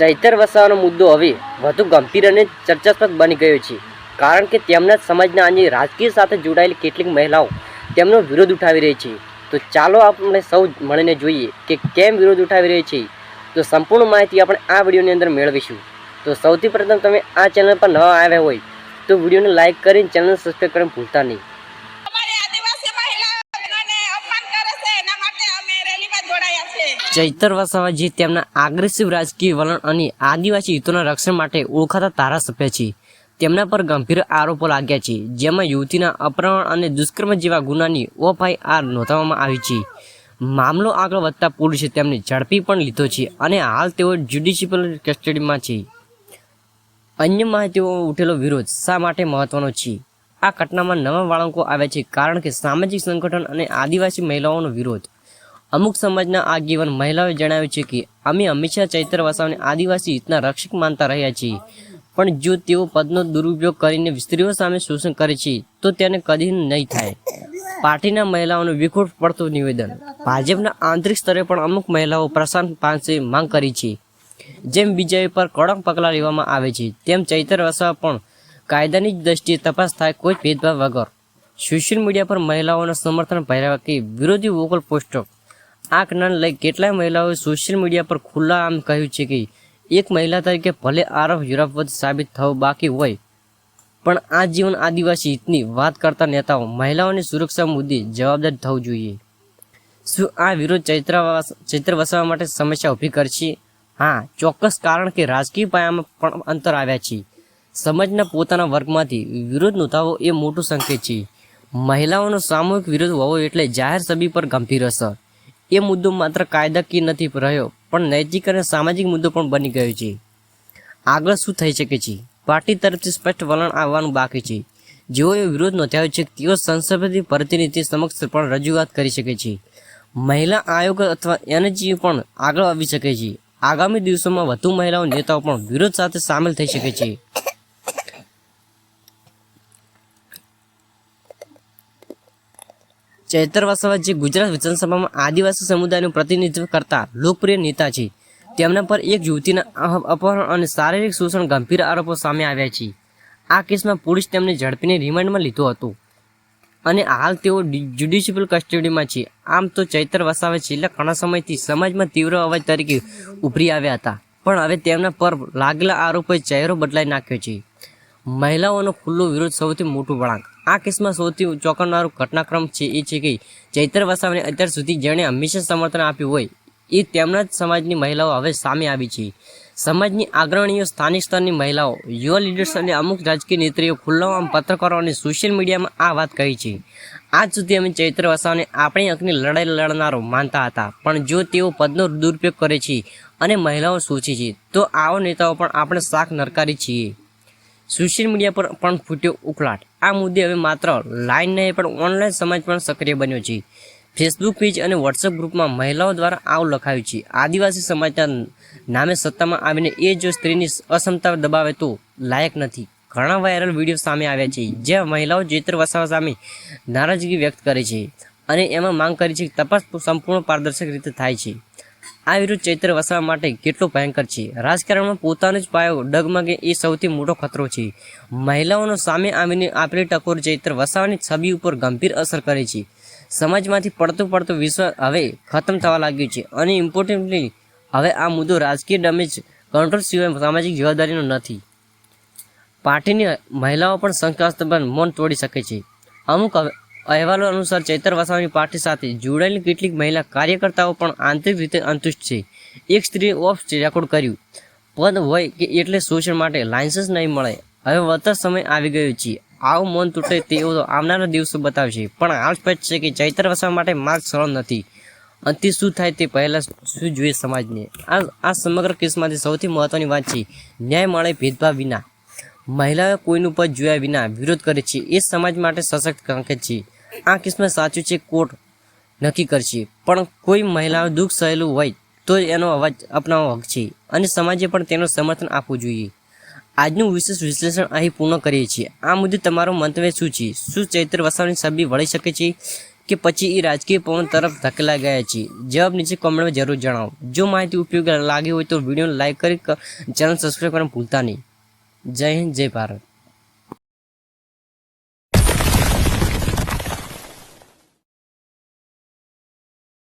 ચૈતર વસાવાનો મુદ્દો હવે વધુ ગંભીર અને ચર્ચાસ્પદ બની ગયો છે. કારણ કે તેમના સમાજના આજે રાજકીય સાથે જોડાયેલી કેટલીક મહિલાઓ તેમનો વિરોધ ઉઠાવી રહી છે. તો ચાલો આપણે સૌ મળીને જોઈએ કે કેમ વિરોધ ઉઠાવી રહી છે. તો સંપૂર્ણ માહિતી આપણે આ વિડીયોની અંદર મેળવીશું. તો સૌથી પ્રથમ તમે આ ચેનલ પર નવા આવ્યા હોય તો વિડીયોને લાઇક કરીને ચેનલ સબસ્ક્રાઈબ કરીને ભૂલતા નહીં અમારી આદિવાસી મહિલાઓને અપમાન કરે છે એના માટે અમે રેલીમાં જોડાયા છે ચૈતર વસાવાજી તેમના આગ્રેસિવ રાજકીય વલણ અને આદિવાસી હિતોના રક્ષણ માટે ઓળખાતા ધારાસભ્ય છે. તેમના પર ગંભીર આરોપો લાગ્યા છે, જેમાં યુવતીના અપહરણ અને દુષ્કર્મ જેવા ગુનાની ઓફઆઈઆર નોંધાવવામાં આવી છે. મામલો આગળ વધતા પોલીસે તેમને ઝડપી પણ લીધો છે અને હાલ તેઓ જ્યુડિશિયલ કસ્ટડીમાં છે. અન્ય માહિતીઓ ઉઠેલો વિરોધ શા માટે મહત્વનો છે? આ ઘટનામાં નવા બાળકો આવ્યા છે કારણ કે સામાજિક સંગઠન અને આદિવાસી મહિલાઓનો વિરોધ અમુક સમાજના આગેવાન મહિલાઓએ જણાવ્યું છે કે, અમે હંમેશા ચૈત્ર વસાવાને આદિવાસી હિતના રક્ષક માનતા રહ્યા છીએ. પણ જો તેઓ પદનો દુરુપયોગ કરીને સ્ત્રીઓ સામે શોષણ કરે છે, તો તેને કદી નહીં થાય. પાર્ટીના મહિલાઓનું વિખોટ પડતું નિવેદન. ભાજપના આંતરિક સ્તરે પણ અમુક મહિલાઓ પ્રશાંત પાસે માંગ કરી છે. જેમ બીજા પર કડક પગલાં લેવામાં આવે છે, તેમ ચૈતર વસાવા પણ કાયદાની જ દ્રષ્ટિએ તપાસ થાય કોઈ ભેદભાવ વગર. સોશિયલ મીડિયા પર મહિલાઓના સમર્થન ભર્યા કે વિરોધી વોકલ પોસ્ટો આ ઘટનાને લઈ કેટલાય મહિલાઓએ સોશિયલ મીડિયા પર ખુલ્લા આમ કહ્યું છે કે એક મહિલા તરીકે ભલે આરોપ યુરોપવદ સાબિત થવું બાકી હોય, પણ આ જીવન આદિવાસી હિતની વાત કરતા નેતાઓ મહિલાઓની સુરક્ષા મુદ્દે જવાબદાર થવું જોઈએ. શું આ વિરોધ ચૈત્રવાસ ચૈત્ર વસાવવા માટે સમસ્યા ઊભી કરશે? હા, ચોક્કસ કારણ કે રાજકીય પાયામાં પણ અંતર આવ્યા છે. સમાજના પોતાના વર્ગમાંથી વિરોધ નોંધાવો એ મોટું સંકેત છે. મહિલાઓનો સામૂહિક વિરોધ હોવો એટલે જાહેર સભી પર ગંભીર અસર. એ મુદ્દો માત્ર કાયદાકીય નથી રહ્યો, પણ નૈતિક અને સામાજિક મુદ્દો પણ બની ગયો છે. આગળ શું થઈ શકે છે? પાર્ટી તરફથી સ્પષ્ટ વલણ આવવાનું બાકી છે. જેઓએ વિરોધ નોંધાવ્યો છે, તેઓ સંસદીય પ્રતિનિધિ સમક્ષ પણ રજૂઆત કરી શકે છે. મહિલા આયોગ અથવા એનજીઓ પણ આગળ આવી શકે છે. આગામી દિવસોમાં વધુ મહિલાઓ નેતાઓ પણ વિરોધ સાથે સામેલ થઈ શકે છે. ચૈતર વસાવા જે ગુજરાત વિધાનસભામાં આદિવાસી સમુદાયનું પ્રતિનિધિત્વ કરતા લોકપ્રિય નેતા છે. તેમના પર એક યુવતીના અપહરણ અને શારીરિક શોષણ ગંભીર આરોપો સામે આવ્યા છે. આ કેસમાં પોલીસ તેમને ઝડપીને રિમાન્ડમાં લીધો હતો. અને હાલ તેઓ જ્યુડિશિયલ કસ્ટડીમાં છે. આમ તો ચૈતર વસાવે છેલ્લા ઘણા સમયથી સમાજમાં તીવ્ર અવાજ તરીકે ઉભરી આવ્યા હતા. પણ હવે તેમના પર લાગેલા આરોપોએ ચહેરો બદલાઈ નાખ્યો છે. મહિલાઓનો ખુલ્લો વિરોધ સૌથી મોટું વળાંક આ કેસમાં સૌથી ચોંકાવનારું ઘટનાક્રમ છે એ છે કે ચૈત્ર વસાવાને અત્યાર સુધી જેણે હંમેશા સમર્થન આપ્યું હોય, એ તેમના જ સમાજની મહિલાઓ હવે સામે આવી છે. સમાજની અગ્રણીઓ સ્થાનિક સ્તરની મહિલાઓ, યુવા લીડર્સ અને અમુક રાજકીય નેત્રીઓ ખુલ્લામાં પત્રકારો અને સોશિયલ મીડિયામાં આ વાત કહી છે. આજ સુધી અમે ચૈત્ર વસાવાને આપણી અંકની લડાઈ લડનારો માનતા હતા, પણ જો તેઓ પદનો દુરુપયોગ કરે છે અને મહિલાઓ સૂચે છે, તો આવા નેતાઓ પણ આપણે શાક નરકારી છીએ. સોશિયલ મીડિયા પર પણ ફૂટ્યો ઉકળાટ. આ મુદ્દે હવે માત્ર લાઈન નહીં, પણ ઓનલાઈન સમાજ પણ સક્રિય બન્યો છે. ફેસબુક પેજ અને વોટ્સએપ ગ્રુપમાં મહિલાઓ દ્વારા આવું લખાયું છે. આદિવાસી સમાજના નામે સત્તામાં આવીને એ જો સ્ત્રીની અસમતા દબાવે તો લાયક નથી. ઘણા વાયરલ વીડિયો સામે આવ્યા છે, જ્યાં મહિલાઓ જેતર વસાવા સામે નારાજગી વ્યક્ત કરે છે અને એમાં માંગ કરી છે કે તપાસ સંપૂર્ણ પારદર્શક રીતે થાય છે. આ વિરુદ્ધ ચૈત્ર વસવા માટે કેટલો ભયંકર છે. રાજકારણમાં પોતાનો જ પાયો ડગમગે એ સૌથી મોટો ખતરો છે. મહિલાઓનો સામે આવીને આપેલી ટકોર ચૈત્ર વસાવાની છબી ઉપર ગંભીર અસર કરે છે. સમાજમાંથી પડતું પડતું વિશ્વ હવે ખતમ થવા લાગ્યું છે અને ઇમ્પોર્ટન્ટલી હવે આ મુદ્દો રાજકીય ડેમેજ કંટ્રોલ સિવાય સામાજિક જવાબદારીનો નથી. પાર્ટીની મહિલાઓ પણ શંકાસ્પદ મૌન તોડી શકે છે. અમુક અહ- અહેવાલો અનુસાર ચૈતર વસાવાની પાર્ટી સાથે જોડાયેલી કેટલીક મહિલા કાર્યકર્તાઓ પણ આંતરિક રીતે અંતુષ્ટ છે. એક સ્ત્રીએ ઓફ રેકોર્ડ કર્યું. પદ હોય કે એટલે શોષણ માટે લાયસન્સ નહીં મળે. હવે વધતા સમય આવી ગયો છે. આવું મન તૂટે તેઓ તો આવનારા દિવસો બતાવશે. પણ હાલ સ્પષ્ટ છે કે ચૈતર વસાવા માટે માર્ગ સરળ નથી. અંતિ શું થાય તે પહેલાં શું જોઈએ સમાજને? આ આ સમગ્ર કેસમાંથી સૌથી મહત્વની વાત છે. ન્યાય મળે ભેદભાવ વિના. મહિલાઓ કોઈનું પદ જોયા વિના વિરોધ કરે છે. એ સમાજ માટે સશક્ત સંકેત છે. આ કેસમાં સાચું છે કોર્ટ નક્કી કરશે. પણ કોઈ મહિલાઓ દુઃખ સહેલું હોય, તો એનો અવાજ અપનાવવો હક છે અને સમાજે પણ તેનું સમર્થન આપવું જોઈએ. આજનું વિશેષ વિશ્લેષણ અહીં પૂર્ણ કરીએ છીએ. આ મુદ્દે તમારું મંતવ્ય શું છે? શું ચૈત્ર વસાવાની સભ્ય વળી શકે છે કે પછી એ રાજકીય પવન તરફ ધકેલા ગયા છે? જવાબ નીચે કોમેન્ટમાં જરૂર જણાવો. જો માહિતી ઉપયોગી લાગી હોય તો વિડીયોને લાઇક કરી ચેનલ સબસ્ક્રાઈબ કરવાનું ભૂલતા નહીં. જય હિન્દ, જય ભારત.